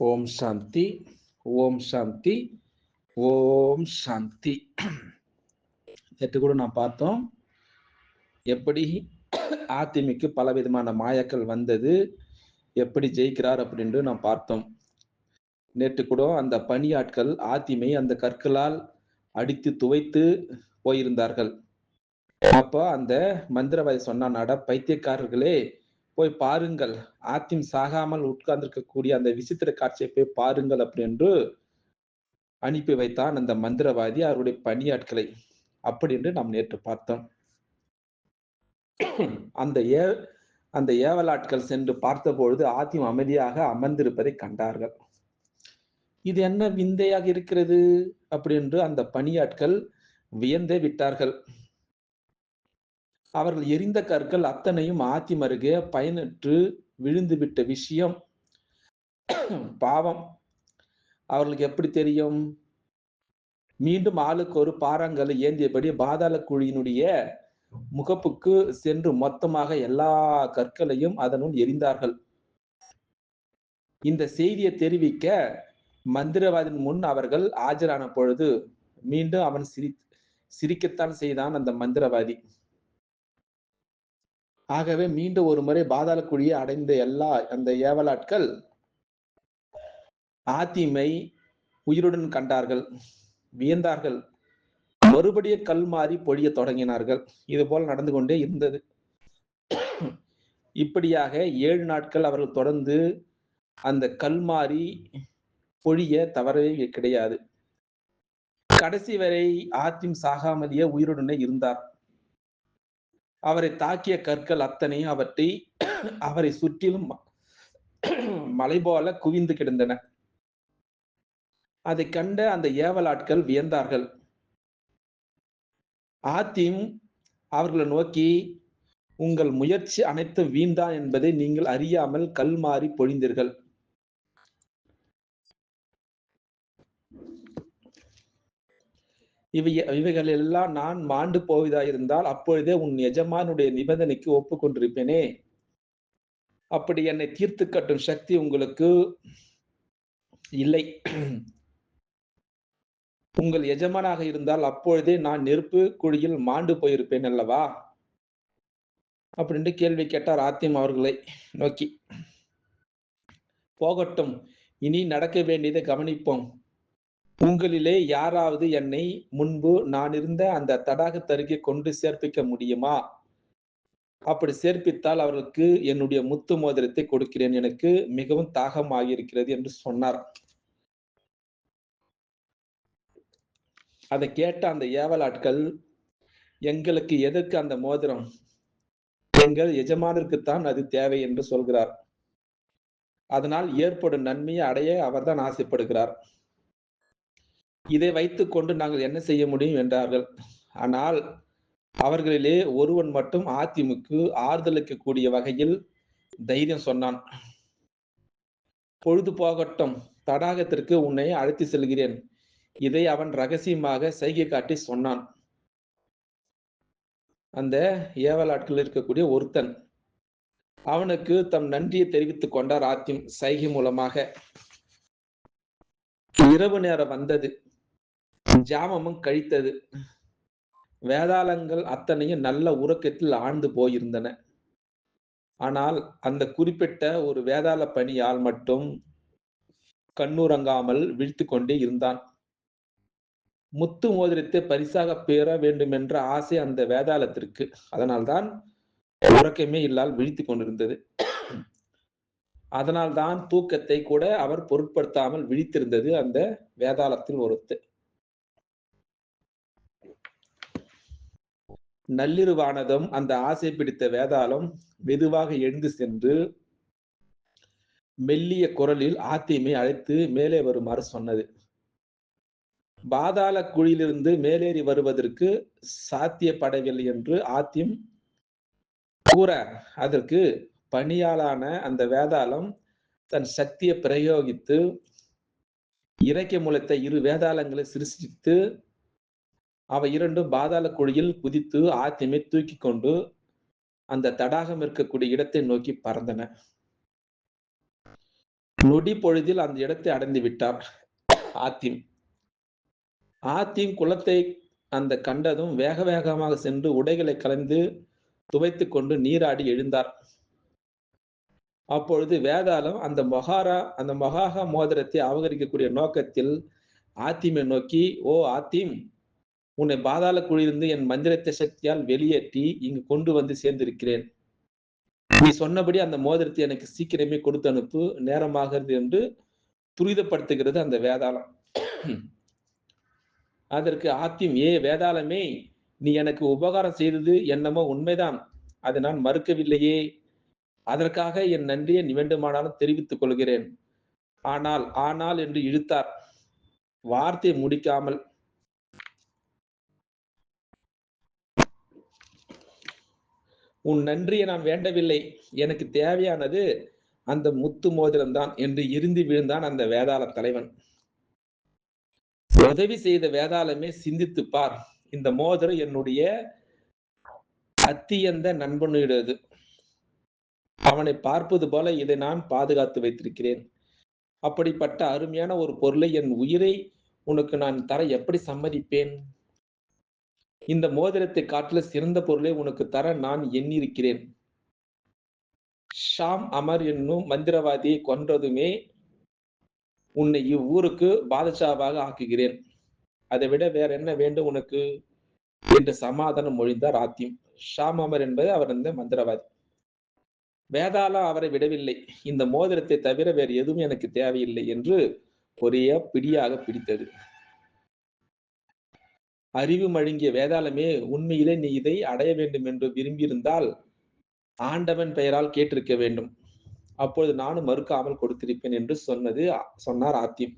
ஓம் சாந்தி ஓம் சாந்தி ஓம் சாந்தி. நேற்று கூட நான் பார்த்தோம். எப்படி ஆத்திமிக்கு பல விதமான மாயக்கள் வந்தது எப்படி ஜெயிக்கிறார் அப்படின்ட்டு நான் பார்த்தோம். நேற்று கூட அந்த பணியாட்கள் ஆத்திமை அந்த கற்களால் அடித்து துவைத்து போயிருந்தார்கள். அப்போ அந்த மந்திரவாதி சொன்னான் பைத்தியக்காரர்களே போய் பாருங்கள். ஆத்திம் சாகாமல் உட்கார்ந்திருக்கக்கூடிய அந்த விசித்திர காட்சியை போய் பாருங்கள் அப்படின்னு அனுப்பி வைத்தான் அந்த மந்திரவாதி அவருடைய பணியாட்களை. அப்படி என்று நாம் நேற்று பார்த்தோம். அந்த ஏ அந்த ஏவலாட்கள் சென்று பார்த்த பொழுது ஆத்திம் அமைதியாக அமர்ந்திருப்பதை கண்டார்கள். இது என்ன விந்தையாக இருக்கிறது? அப்படின்னு அந்த பணியாட்கள் வியந்தே விட்டார்கள். அவர்கள் எரிந்த கற்கள் அத்தனையும் ஆத்திம் அருகே பயனற்று விழுந்துவிட்ட விஷயம். பாவம். அவர்களுக்கு எப்படி தெரியும்? மீண்டும் ஆளுக்கு ஒரு பாறாங்கல்லை ஏந்தியபடி பாதாள குழியினுடைய முகப்புக்கு சென்று மொத்தமாக எல்லா கற்களையும் அதனுள் எரிந்தார்கள். இந்த செய்தியை தெரிவிக்க மந்திரவாதின் முன் அவர்கள் ஆஜரான பொழுது மீண்டும் அவன் சிரி சிரிக்கத்தான் செய்தான் அந்த மந்திரவாதி. ஆகவே மீண்டும் ஒரு முறை பாதாள குழியை அடைந்த எல்லா அந்த ஏவலாட்கள் ஆத்திமை உயிருடன் கண்டார்கள் வியந்தார்கள். மறுபடியும் கல் மாறி பொழிய தொடங்கினார்கள். இது போல் நடந்து கொண்டே இருந்தது. இப்படியாக ஏழு நாட்கள் அவர்கள் தொடர்ந்து அந்த கல் மாறி பொழிய தவறவே கிடையாது. கடைசி வரை ஆத்திம் சாகாமலேயே உயிருடனே இருந்தார். அவரை தாக்கிய கற்கள் அத்தனையும் அவற்றை அவரை சுற்றிலும் மலை போல குவிந்து கிடந்தன. அதை கண்ட அந்த ஏவலாட்கள் வியந்தார்கள். ஆத்திம் அவர்களை நோக்கி உங்கள் முயற்சி அனைத்தும் வீண்தான் என்பதை நீங்கள் அறியாமல் கல் மாறி பொழிந்தீர்கள். இவை இவைகள் எல்லாம் நான் மாண்டு போவதாயிருந்தால் அப்பொழுதே உன் எஜமானுடைய நிபந்தனைக்கு ஒப்புக்கொண்டிருப்பேனே. அப்படி என்னை தீர்த்து கட்டும் சக்தி உங்களுக்கு இல்லை. உங்கள் எஜமானாக இருந்தால் அப்பொழுதே நான் நெருப்பு குழியில் மாண்டு போயிருப்பேன் அல்லவா? அப்படின்ட்டு கேள்வி கேட்டார் ஆத்தியம் அவர்களை நோக்கி. போகட்டும் இனி நடக்க வேண்டியதை கவனிப்போம். உங்களிலே யாராவது என்னை முன்பு நான் இருந்த அந்த தடாகத்தருகே கொண்டு சேர்ப்பிக்க முடியுமா? அப்படி சேர்ப்பித்தால் அவர்களுக்கு என்னுடைய முத்து மோதிரத்தை கொடுக்கிறேன். எனக்கு மிகவும் தாகமாக இருக்கிறது என்று சொன்னார். அதை கேட்ட அந்த ஏவலாட்கள் எங்களுக்கு எதற்கு அந்த மோதிரம்? எங்கள் எஜமானருக்குத்தான் அது தேவை என்று சொல்கிறார். அதனால் ஏற்படும் நன்மையை அடைய அவர்தான் ஆசைப்படுகிறார். இதை வைத்துக் கொண்டு நாங்கள் என்ன செய்ய முடியும் என்றார்கள். ஆனால் அவர்களிலே ஒருவன் மட்டும் ஆத்திமுக்கு ஆறுதலுக்கு கூடிய வகையில் தைரியம் சொன்னான். பொழுது போகட்டும் தடாகத்திற்கு உன்னை அழைத்து செல்கிறேன். இதை அவன் ரகசியமாக சைகை காட்டி சொன்னான். அந்த ஏவலாட்கள் இருக்கக்கூடிய ஒருத்தன் அவனுக்கு தம் நன்றியை தெரிவித்துக் கொண்டார் ஆத்திம் சைகை மூலமாக. இரவு நேரம் வந்தது. ஜாமமும் கழித்தது. வேதாளங்கள் அத்தனையும் நல்ல உறக்கத்தில் ஆழ்ந்து போயிருந்தன. ஆனால் அந்த குறிப்பிட்ட ஒரு வேதாள பணியால் மட்டும் கண்ணுறங்காமல் விழித்து கொண்டே இருந்தான். முத்து மோதிரத்தை பரிசாக பெற வேண்டும் என்ற ஆசை அந்த வேதாளத்திற்கு. அதனால்தான் உறக்கமே இல்லால் விழித்து கொண்டிருந்தது. அதனால்தான் தூக்கத்தை கூட அவர் பொருட்படுத்தாமல் விழித்திருந்தது அந்த வேதாளத்தில் ஒருத்து. நள்ளிருவானதும் அந்த ஆசை பிடித்த வேதாளம் மெதுவாக எழுந்து சென்று மெல்லிய குரலில் ஆத்தியமை அழைத்து மேலே வருமாறு சொன்னது. பாதாள குழியிலிருந்து மேலேறி வருவதற்கு சாத்தியப்படவில்லை என்று ஆத்தியம் கூற அதற்கு பணியாளான அந்த வேதாளம் தன் சக்தியை பிரயோகித்து இறைக்க முளைத்த இரு வேதாளங்களை சிருஷ்டித்து அவை இரண்டும் பாதாள குழியில் குதித்து ஆத்திமை தூக்கி கொண்டு அந்த தடாகம் இருக்கக்கூடிய இடத்தை நோக்கி பறந்தன. நொடி பொழுதில் அந்த இடத்தை அடைந்து விட்டார் ஆத்திம். ஆத்திம் குளத்தை அந்த கண்டதும் வேக வேகமாக சென்று உடைகளை கலந்து துவைத்து கொண்டு நீராடி எழுந்தார். அப்பொழுது வேதாளம் அந்த மொகாரா அந்த மொகாகா மோதிரத்தை அபகரிக்கக்கூடிய நோக்கத்தில் ஆத்திமை நோக்கி ஓ ஆத்திம் உன்னை பாதாள குழியிலிருந்து என் மந்திரத்தை சக்தியால் வெளியேற்றி இங்கு கொண்டு வந்து சேர்ந்திருக்கிறேன். நீ சொன்னபடி அந்த மோதிரத்தை எனக்கு சீக்கிரமே கொடுத்து அனுப்பு நேரமாகிறது என்று துரிதப்படுத்துகிறது அந்த வேதாளம். அதற்கு ஆத்தியம் ஏ வேதாளமே நீ எனக்கு உபகாரம் செய்தது என்னமோ உண்மைதான். அதை நான் மறுக்கவில்லையே. அதற்காக என் நன்றியை நீ வேண்டுமானாலும் தெரிவித்துக் கொள்கிறேன். ஆனால் ஆனால் என்று இழுத்தார். வார்த்தை முடிக்காமல் உன் நன்றியை நான் வேண்டவில்லை. எனக்கு தேவையானது அந்த முத்து மோதிரம் தான் என்று இருந்து விழுந்தான் அந்த வேதாள தலைவன். உதவி செய்த வேதாளமே சிந்தித்து பார். இந்த மோதிரம் என்னுடைய அத்தியந்த நண்பனுடையது. அவனை பார்ப்பது போல இதை நான் பாதுகாத்து வைத்திருக்கிறேன். அப்படிப்பட்ட அருமையான ஒரு பொருளை என் உயிரை உனக்கு நான் தர எப்படி சம்மதிப்பேன்? இந்த மோதிரத்தை காட்டில சிறந்த பொருளை உனக்கு தர நான் எண்ணிருக்கிறேன் ஷாம் அமர் என்னும் மந்திரவாதியை கொன்றதுமே உன்னை இவ்வூருக்கு பாதுஷாவாக ஆக்குகிறேன். அதை விட வேற என்ன வேண்டும் உனக்கு? என்று சமாதானம் மொழிந்தார் ஆத்தியம் ஷாம் அமர் என்பது அவர் இந்த மந்திரவாதி. வேதாளம் அவரை விடவில்லை. இந்த மோதிரத்தை தவிர வேறு எதுவும் எனக்கு தேவையில்லை என்று ஒரே பிடியாக பிடித்தது. அறிவு மழுங்கிய வேதாளமே உண்மையிலே நீ இதை அடைய வேண்டும் என்று விரும்பியிருந்தால் ஆண்டவன் பெயரால் கேட்டிருக்க வேண்டும். அப்பொழுது நானும் மறுக்காமல் கொடுத்திருப்பேன் என்று சொன்னது சொன்னார் ஆத்தியம்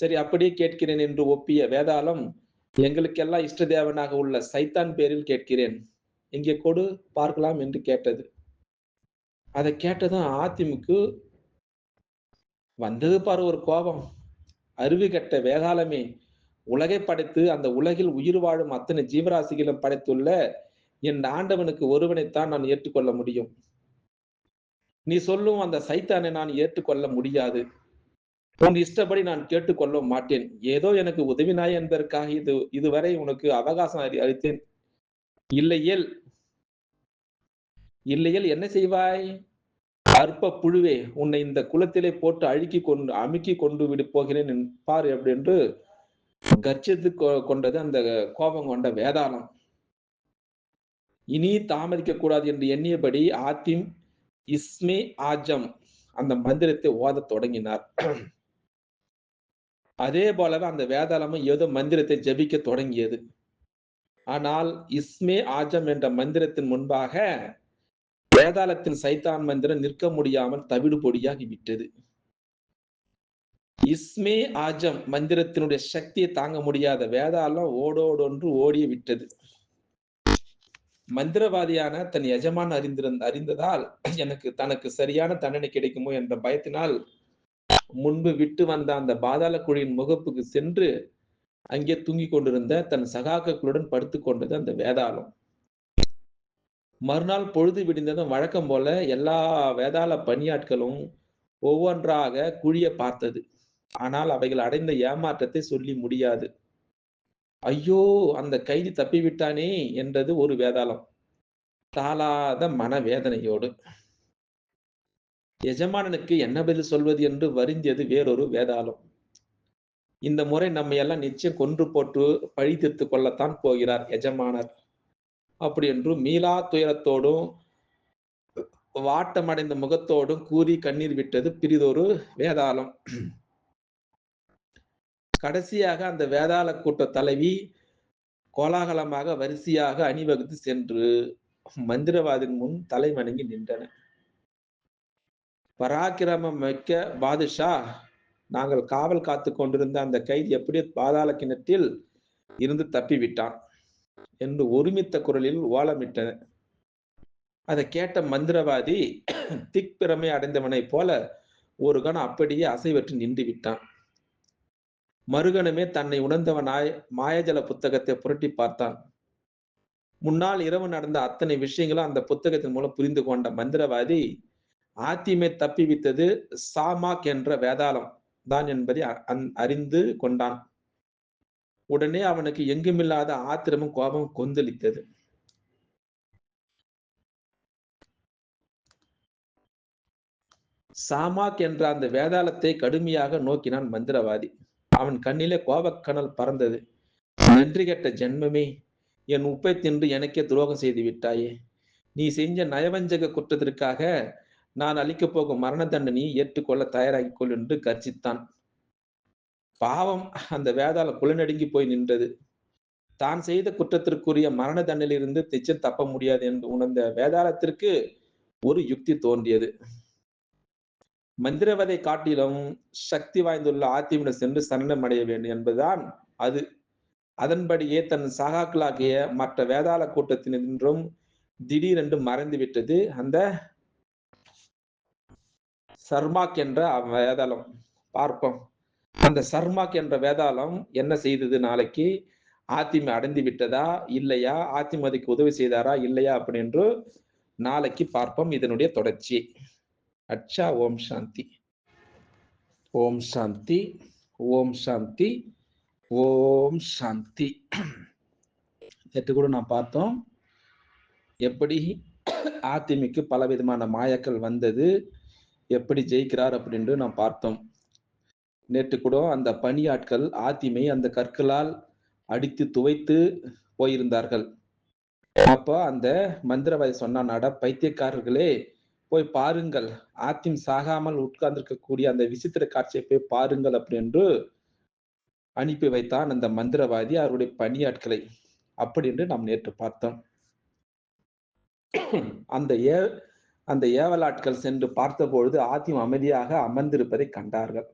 சரி அப்படியே கேட்கிறேன் என்று ஒப்பிய வேதாளம் எங்களுக்கெல்லாம் இஷ்ட தேவனாக உள்ள சைத்தான் பேரில் கேட்கிறேன். இங்கே கொடு பார்க்கலாம் என்று கேட்டது. அதை கேட்டதும் ஆத்திமுக்கு வந்தது பாரு ஒரு கோபம். அருவி கட்ட வேதாளமே உலகை படைத்து அந்த உலகில் உயிர் வாழும் அத்தனை ஜீவராசிகளும் படைத்துள்ள என் ஆண்டவனுக்கு ஒருவனைத்தான் நான் ஏற்றுக்கொள்ள முடியும். நீ சொல்லும் அந்த சைத்தானை நான் ஏற்றுக்கொள்ள முடியாது. உன் இஷ்டப்படி நான் கேட்டுக்கொள்ள மாட்டேன். ஏதோ எனக்கு உதவினாய் என்பதற்காக இது இதுவரை உனக்கு அவகாசம் அளித்தேன். இல்லையேல் இல்லையேல் என்ன செய்வாய்? அற்ப புழுவே உன்னை இந்த குளத்திலே போட்டு அழுக்கி கொண்டு அமுக்கி கொண்டு விடு போகிறேன். பார் அப்படி என்று கர்ஜித்து கொ- கொண்டது அந்த கோபம் கொண்ட வேதாளம். இனி தாமதிக்க கூடாது என்று எண்ணியபடி ஆத்திம் இஸ்மே ஆஜம். அந்த மந்திரத்தை ஓதத் தொடங்கினார். அதே போலவே அந்த வேதாளமும் ஏதோ மந்திரத்தை ஜபிக்க தொடங்கியது. ஆனால் இஸ்மே ஆஜம் என்ற மந்திரத்தின் முன்பாக வேதாளத்தின் சைத்தான் மந்திரம் நிற்க முடியாமல் தவிடு பொடியாகி விட்டது. இஸ்மே ஆஜம் மந்திரத்தினுடைய சக்தியை தாங்க முடியாத வேதாளம் ஓடோடொன்று ஓடிய விட்டது. மந்திரவாதியான தன் எஜமான் அறிந்திருந்த அறிந்ததால் எனக்கு தனக்கு சரியான தண்டனை கிடைக்குமோ என்ற பயத்தினால் முன்பு விட்டு வந்த அந்த பாதாள குழியின் முகப்புக்கு சென்று அங்கே தூங்கிக் கொண்டிருந்த தன் சகாக்களுடன் படுத்துக்கொண்டது அந்த வேதாளம். மறுநாள் பொழுது விடிந்ததும் வழக்கம் போல எல்லா வேதாள பணியாட்களும் ஒவ்வொன்றாக குழிய பார்த்தது. ஆனால் அவைகள் அடைந்த ஏமாற்றத்தை சொல்லி முடியாது. ஐயோ அந்த கைதி தப்பிவிட்டானே என்றது ஒரு வேதாளம். தாளாத மனவேதனையோடு. எஜமானனுக்கு என்ன பதில் சொல்வது என்று வருந்தியது வேறொரு வேதாளம். இந்த முறை நம்ம எல்லாம் நிச்சயம் கொன்று போட்டு பழி தீர்த்து கொள்ளத்தான் போகிறார் எஜமானர். அப்படி என்று மீளா துயரத்தோடும் வாட்டமடைந்த முகத்தோடும் கூறி கண்ணீர் விட்டது பிரிதொரு வேதாளம். கடைசியாக அந்த வேதாள கூட்ட தலைவி கோலாகலமாக வரிசையாக அணிவகுத்து சென்று மந்திரவாதின் முன் தலை வணங்கி நின்றன. பராக்கிரமம் மிக்க பாதுஷா நாங்கள் காவல் காத்து கொண்டிருந்த அந்த கைதி எப்படியோ பாதாள கிணற்றில் இருந்து தப்பிவிட்டான் என்று ஒருமித்த குரலில் ஓலமிட்டன. அதை கேட்ட மந்திரவாதி திக்பிரமை அடைந்தவனைப் போல ஒரு கணம் அப்படியே அசைவற்று நின்று விட்டான் மறுகணமே தன்னை உணர்ந்தவனாய் மாயஜல புத்தகத்தை புரட்டி பார்த்தான். முன்னால் இரவு நடந்த அத்தனை விஷயங்களும் அந்த புத்தகத்தின் மூலம் புரிந்து கொண்ட மந்திரவாதி ஆத்திமை தப்பிவித்தது சாமாக் என்ற வேதாளம் தான் என்பதை அறிந்து கொண்டான். உடனே அவனுக்கு எங்குமில்லாத ஆத்திரமும் கோபம் கொந்தளித்தது. சாமாக் என்ற அந்த வேதாளத்தை கடுமையாக நோக்கினான் மந்திரவாதி. அவன் கண்ணிலே கோபக்கணல் பறந்தது. நன்றி கெட்ட ஜென்மமே என் உப்பை தின்று எனக்கே துரோகம் செய்து விட்டாயே. நீ செஞ்ச நயவஞ்சக குற்றத்திற்காக நான் அளிக்கப் போகும் மரண தண்டனையை ஏற்றுக்கொள்ள தயாராகிக் கொள் என்று கர்ஜித்தான். பாவம் அந்த வேதாளம் புலனடுங்கி போய் நின்றது. தான் செய்த குற்றத்திற்குரிய மரண தண்டனையிலிருந்து திச்சம் தப்ப முடியாது என்று உணர்ந்த வேதாளத்திற்கு ஒரு யுக்தி தோன்றியது. மந்திரவதை காட்டிலும் சக்தி வாய்ந்துள்ள ஆத்திமிடம் சென்று சரணம் அடைய வேண்டும் என்பதுதான் அது. அதன்படியே தன் சகாக்களாகிய மற்ற வேதாள கூட்டத்தினின்றும் திடீரென்று மறைந்து விட்டது அந்த சர்மாக் என்ற வேதாளம். பார்ப்போம். அந்த சர்மாக் என்ற வேதாளம் என்ன செய்தது நாளைக்கு? ஆத்திம அடைந்து விட்டதா? இல்லையா? ஆத்திமதிக்கு உதவி செய்தாரா? இல்லையா? அப்படின்னு நாளைக்கு பார்ப்போம். இதனுடைய தொடர்ச்சி. அச்சா ஓம் சாந்தி. ஓம் சாந்தி ஓம் சாந்தி ஓம் சாந்தி. நேற்று கூட நான் பார்த்தோம். எப்படி ஆத்திமிக்கு பல விதமான மாயக்கள் வந்தது எப்படி ஜெயிக்கிறார் அப்படின்ட்டு நாம் பார்த்தோம். நேற்று கூட அந்த பணியாட்கள் ஆத்திமை அந்த கற்களால் அடித்து துவைத்து போயிருந்தார்கள். அப்போ அந்த மந்திரவாதி சொன்னாட பைத்தியக்காரர்களே போய் பாருங்கள். ஆத்திம் சாகாமல் உட்கார்ந்திருக்கக்கூடிய அந்த விசித்திர காட்சியை போய் பாருங்கள் அப்படின்னு அனுப்பி வைத்தான் அந்த மந்திரவாதி அவருடைய பணியாட்களை. அப்படி என்று நாம் நேற்று பார்த்தோம். அந்த ஏ அந்த ஏவலாட்கள் சென்று பார்த்தபொழுது ஆத்திம் அமைதியாக அமர்ந்திருப்பதை கண்டார்கள்.